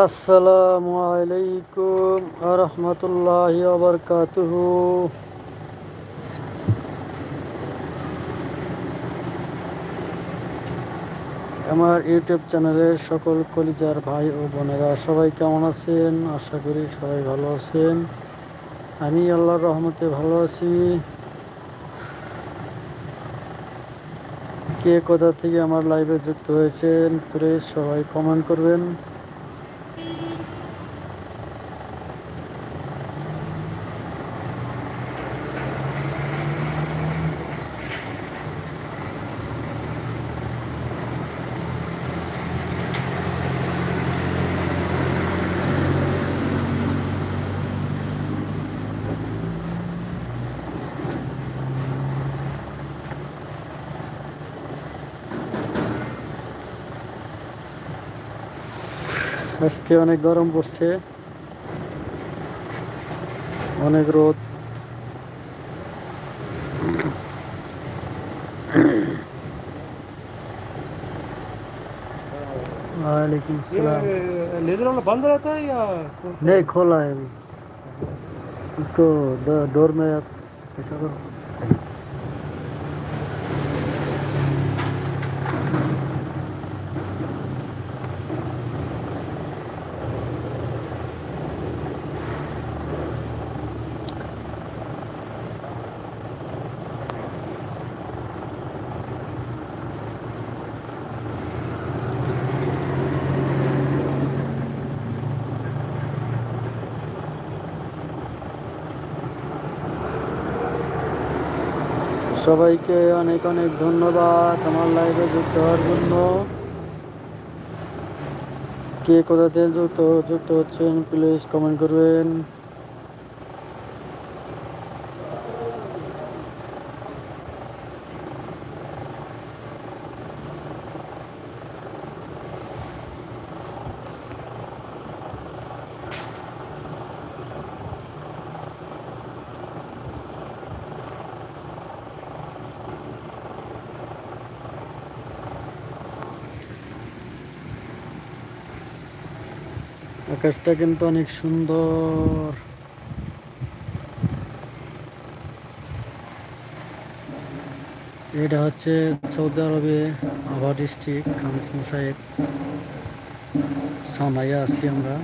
আসসালামু আলাইকুম রহমতুল্লাহ আবরকাতুহু আমার ইউটিউব চ্যানেলের সকল কলিজার ভাই ও বোনেরা সবাই কেমন আছেন? আশা করি সবাই ভালো আছেন। আমি আল্লাহর রহমতে ভালো আছি। কে কোথা থেকে আমার লাইভে যুক্ত হয়েছেন, প্লিজ সবাই কমেন্ট করবেন। আজকে অনেক গরম পড়ছে অনেক রোদ वालेकुम सलाम ये लेजर वाला बंद रहता है या नहीं खोला है अभी उसको ड- डोर में आप ऐसा करो সবাইকে অনেক অনেক ধন্যবাদ আমার লাইভে যুক্ত হওয়ার জন্য। কে কোথা থেকে যুক্ত যুক্ত হচ্ছেন প্লিজ কমেন্ট করবেন। আকাশটা কিন্তু অনেক সুন্দর। এটা হচ্ছে সৌদি আরবে আভা ডিস্ট্রিক্ট, খামিস মুসাইদ সানাইয়া আছি আমরা।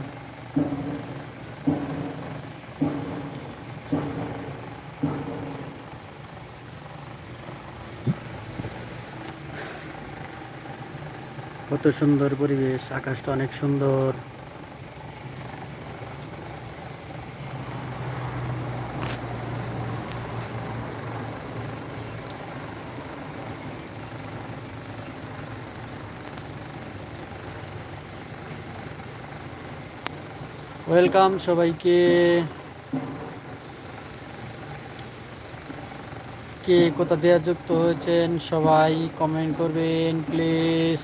কত সুন্দর পরিবেশ, আকাশটা অনেক সুন্দর। ওয়েলকাম সবাইকে। কে কোথা দেওয়া যুক্ত হয়েছেন সবাই কমেন্ট করবেন প্লিজ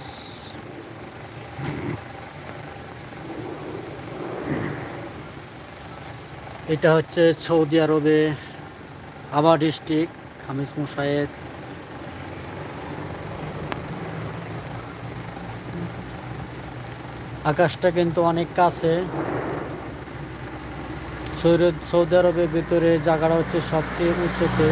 এটা হচ্ছে সৌদি আরবে আবা ডিস্ট্রিক্ট হামিস মুসায়েদ আকাশটা কিন্তু অনেক কাছে। সৌদি আরবের ভিতরে জায়গাটা হচ্ছে সবচেয়ে উঁচুতে